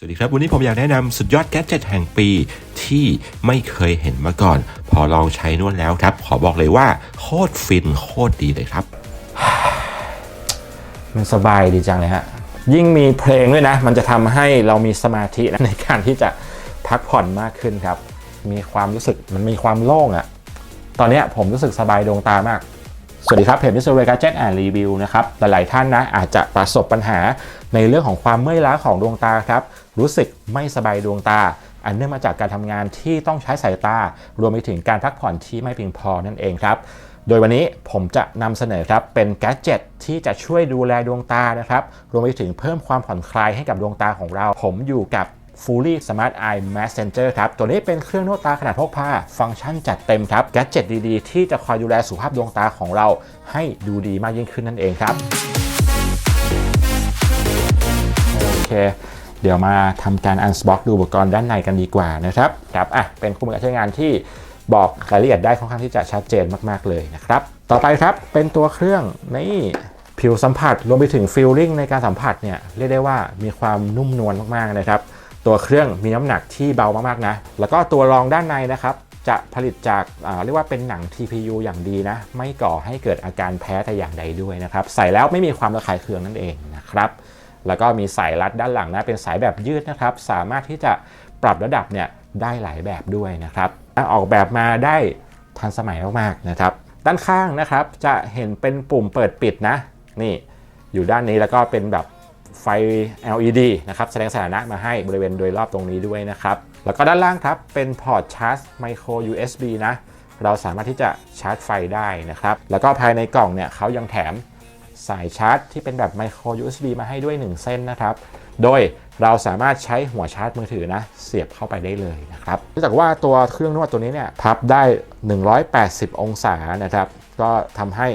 สวัสดีครับวันนี้ผมอยากแนะนำสุดยอดแกดเจ็ตแห่งปีที่ไม่เคยเห็นมาก่อน พอลองใช้นวดแล้วครับ ขอบอกเลยว่า โคตรฟินโคตรดีเลยครับ มันสบายดีจังเลยฮะ ยิ่งมีเพลงด้วยนะ มันจะทำให้เรามีสมาธินะในการที่จะพักผ่อนมากขึ้นครับ มีความรู้สึกมันมีความโล่งอะตอนนี้ผมรู้สึกสบายดวงตามาก สวัสดีครับเพจมิสเตอร์เวกาเจ็ตแอนรีวิวนะครับหลายๆท่านนะอาจจะประสบปัญหาในเรื่องของความเมื่อยล้าของดวงตาครับรู้สึกไม่สบายดวงตา อันเนื่องมาจากการทำงานที่ต้องใช้สายตา รวมไปถึงการพักผ่อนที่ไม่เพียงพอนั่นเองครับ โดยวันนี้ผมจะนำเสนอครับเป็นแกจิตที่จะช่วยดูแลดวงตานะครับรวมไปถึงเพิ่มความผ่อนคลายให้กับดวงตาของเรา ผมอยู่กับ Fully Smart Eye Messenger ครับ ตัวนี้เป็นเครื่องนวดตาขนาดพกพา ฟังก์ชันจัดเต็มครับ แกดเจิตดีๆ ที่จะคอยดูแลสุขภาพดวงตาของเราให้ดูดีมากยิ่งขึ้นนั่นเองครับ โอเค เดี๋ยวมาทำการ unbox ดูอุปกรณ์ด้านในกันดีกว่านะครับ ครับ อะ เป็นคู่มือการใช้งานที่บอกรายละเอียดได้ค่อนข้างที่จะชัดเจนมากๆเลยนะครับ ต่อไปครับ เป็นตัวเครื่องนี่ผิวสัมผัสรวมไปถึงฟีลลิ่งในการสัมผัสเนี่ยเรียกได้ว่ามีความนุ่มนวลมากๆนะครับ ตัวเครื่องมีน้ำหนักที่เบามากๆนะ แล้วก็ตัวรองด้านในนะครับ จะผลิตจากอ่าเรียกว่าเป็นหนัง TPU อย่างดีนะ ไม่ก่อให้เกิดอาการแพ้แต่อย่างใดด้วยนะครับ ใส่แล้วไม่มีความระคายเคืองนั่นเองนะครับ แล้วก็มีสายรัดด้านหลังนะ เป็นสายแบบยืดนะครับ สามารถที่จะปรับระดับเนี่ยได้หลายแบบด้วยนะครับออกแบบมาได้ทันสมัยมากๆนะครับ ด้านข้างนะครับจะเห็นเป็นปุ่มเปิดปิดนะ นี่อยู่ด้านนี้แล้วก็เป็นแบบ ไฟ LED นะครับแสดงสถานะมาให้บริเวณโดยรอบตรงนี้ด้วยนะครับ แล้วก็ด้านล่างครับเป็นพอร์ตชาร์จไมโคร USB นะ เราสามารถที่จะชาร์จไฟได้นะครับ แล้วก็ภายในกล่องเนี่ยเขายังแถมสายชาร์จที่เป็นแบบไมโคร USB มาให้ด้วย 1 เส้นนะครับ โดยเราสามารถใช้หัวชาร์จมือถือนะ เสียบเข้าไปได้เลยนะครับเนื่องจากว่าตัวเครื่องนวดตัวนี้เนี่ยพับได้ 180 องศานะครับ ก็ทำให้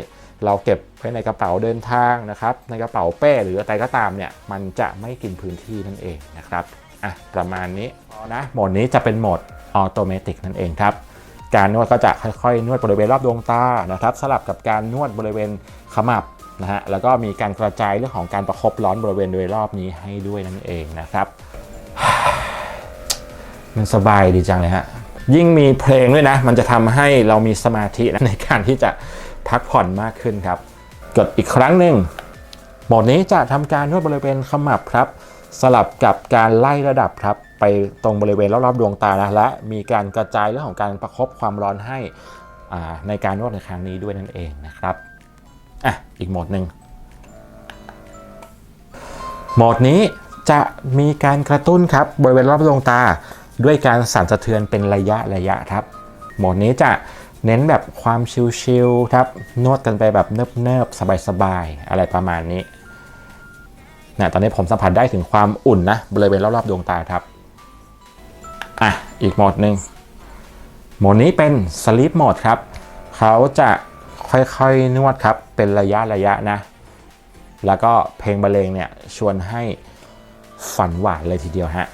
เราเก็บไว้ในกระเป๋าเดินทางนะครับในกระเป๋าเป้หรืออะไรก็ตามเนี่ยมันจะไม่กินพื้นที่นั่นเองนะครับอะประมาณนี้นะโหมดนี้จะเป็นโหมดออโตเมติกนั่นเองครับการนวดก็จะค่อยๆ นวดบริเวณรอบดวงตานะครับสลับกับการนวดบริเวณขมับนะฮะแล้วก็มีการกระจายเรื่องของการประคบร้อนบริเวณโดยรอบนี้ให้ด้วยนั่นเองนะครับ มันสบายดีจังเลยฮะยิ่งมีเพลงด้วยนะ มันจะทำให้เรามีสมาธินะในการที่จะ พักผ่อนมากขึ้นครับ กดอีกครั้งหนึ่งโหมดนี้จะทำการนวดบริเวณขมับครับ สลับกับการไล่ระดับครับ ไปตรงบริเวณรอบๆดวงตานะและมีการกระจายเรื่องของการประคบความร้อนให้ในการนวดในครั้งนี้ด้วยนั่นเองนะครับอะอีกโหมดหนึ่งโหมดนี้จะมีการกระตุ้นครับบริเวณรอบดวงตาด้วยการสั่นสะเทือนเป็นระยะระยะครับ โหมดนี้จะ เน้นแบบความชิลๆครับนวดกันไปแบบเนิบๆ สบายๆ อะไรประมาณนี้นะตอนนี้ผมสัมผัสได้ถึงความอุ่นนะบริเวณรอบๆดวงตาครับอะอีกโหมดหนึ่งโหมดนี้เป็น sleep mode ครับเขาจะค่อยๆนวดครับเป็นระยะระยะนะ แล้วก็เพลงบรรเลงเนี่ยชวนให้ฝันหวานเลยทีเดียวฮะ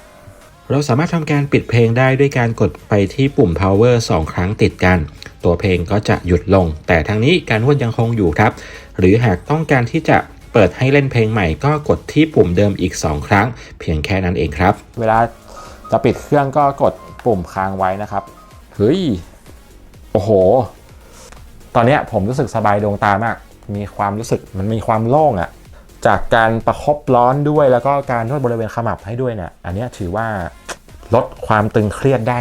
เราสามารถทำการปิดเพลงได้ด้วยการกดไปที่ปุ่ม power 2 ครั้งติดกัน ตัวเพลงก็จะหยุดลง แต่ทางนี้การนวดยังคงอยู่ครับ หรือหากต้องการที่จะเปิดให้เล่นเพลงใหม่ก็กดที่ปุ่มเดิมอีก 2 ครั้ง เพียงแค่นั้นเองครับ เวลาจะปิดเครื่องก็กดปุ่มค้างไว้นะครับ เฮ้ย โอ้โห ตอนนี้ผมรู้สึกสบายดวงตามาก มีความรู้สึกมันมีความโล่งอะจากการประคบร้อนด้วยแล้วก็การนวดบริเวณขมับให้ด้วยเนี่ย อันนี้ถือว่า ลดความตึงเครียดได้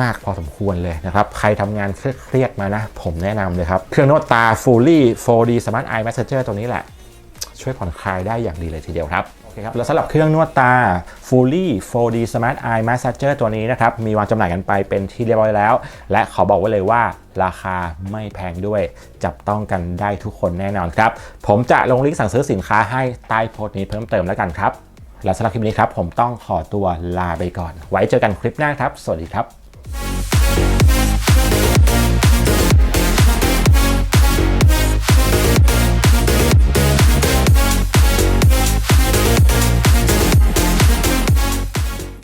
มากพอสมควรเลยนะครับ ใครทำงานเครียดมานะ ผมแนะนำเลยครับ เครื่องนวดตา Fully 4D Smart Eye Massager ตัวนี้แหละ ช่วยผ่อนคลายได้อย่างดีเลยทีเดียวครับโอเคครับแล้วสำหรับเครื่องนวดตา Fully 4D Smart Eye Massager ตัวนี้นะครับ มีวางจำหน่ายกันไปเป็นที่เรียบร้อยแล้ว และขอบอกไว้เลยว่าราคาไม่แพงด้วย จับต้องกันได้ทุกคนแน่นอนครับ ผมจะลงลิงก์สั่งซื้อสินค้าให้ใต้โพสต์นี้เพิ่มเติมแล้วกันครับ และสำหรับคลิปนี้ครับผมต้องขอตัวลาไปก่อน ไว้เจอกันคลิปหน้าครับ สวัสดีครับ